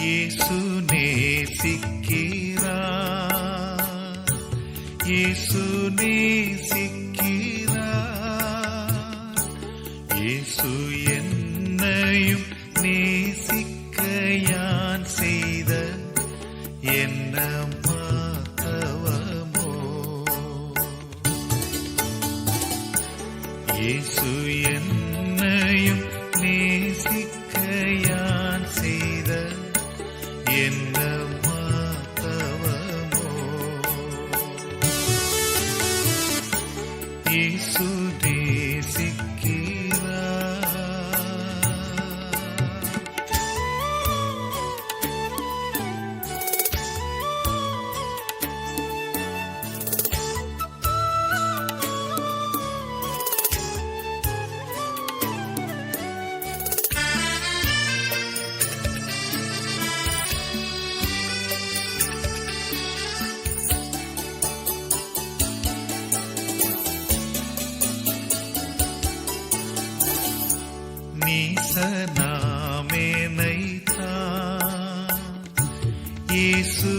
இயேசு நேசிக்கிறார். இயேசு என்னையும் நேசிக்க யான் செய்த என்ன மாத்தவமோ இயேசு என்ன நீசனாமேனைத்தான் இயேசு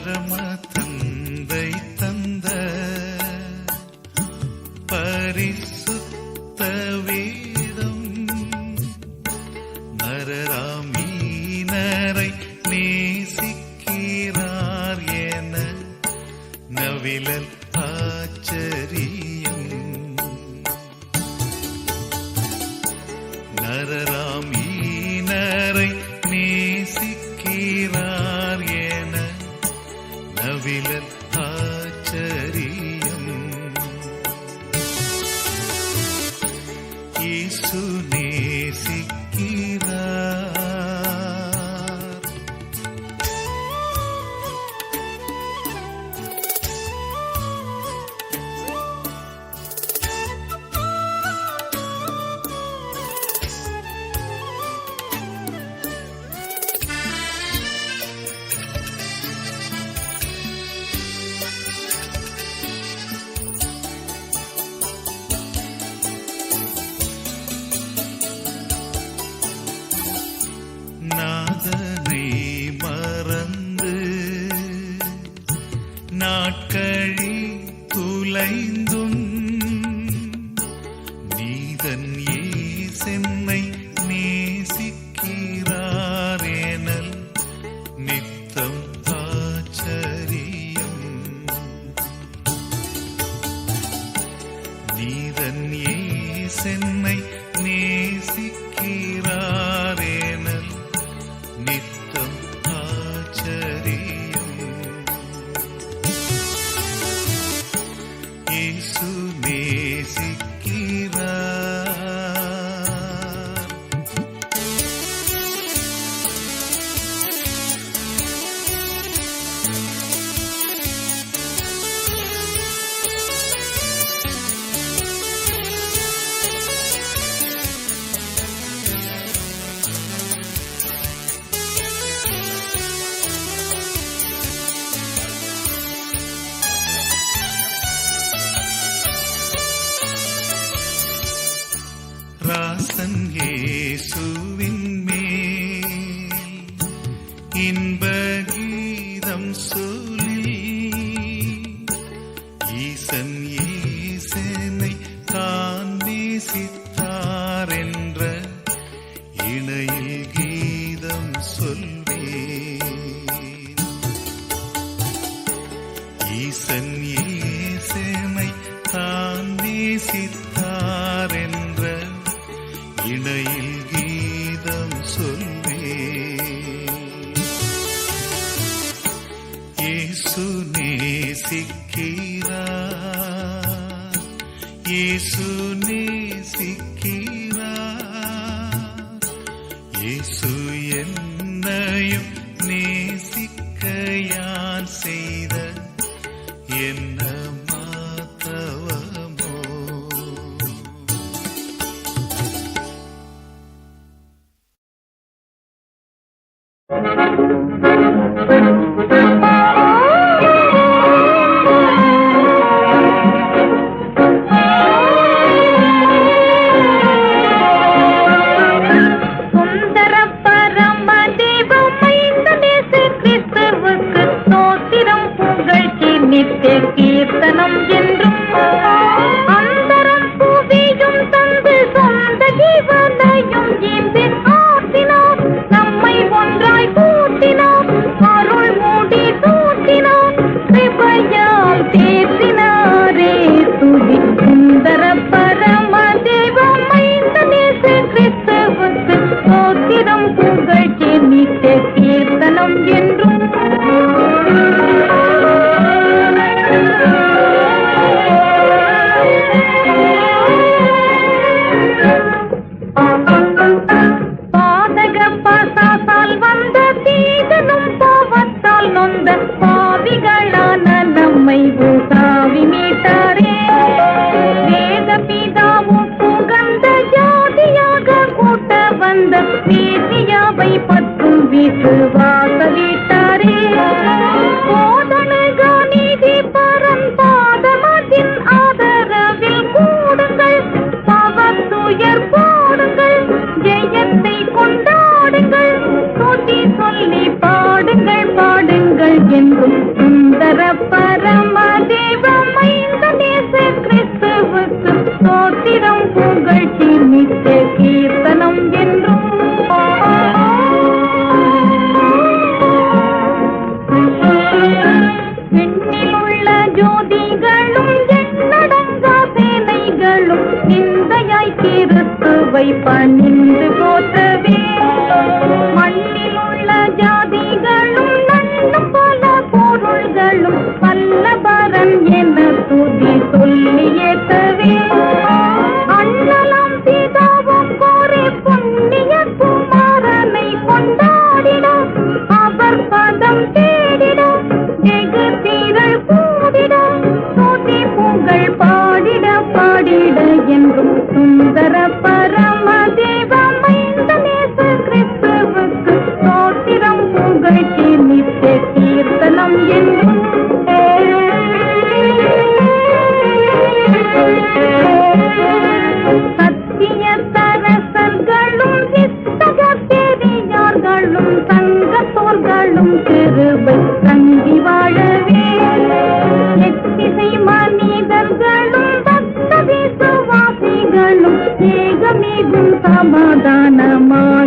பரம தந்தை தந்த பரிசுத்த வேதம் நரராமீனரை நேசிக்கிறார் என நவிழல் ஆச்சரியம். நரரா இயேசு ദാസൻ യേശു యేసునే సిక్కిరా. యేసునే సిక్కి வந்த ஸ்தோத்திரம் புகழ்ச்சி நித்திய கீர்த்தனம் என்றும். பெண்ணிலுள்ள ஜோதிகளும் எண்ணடங்கா சேனைகளும் நிந்தையாய் கிறிஸ்துவை பணிந்து ಸಮಾಧಾನ ಮಾ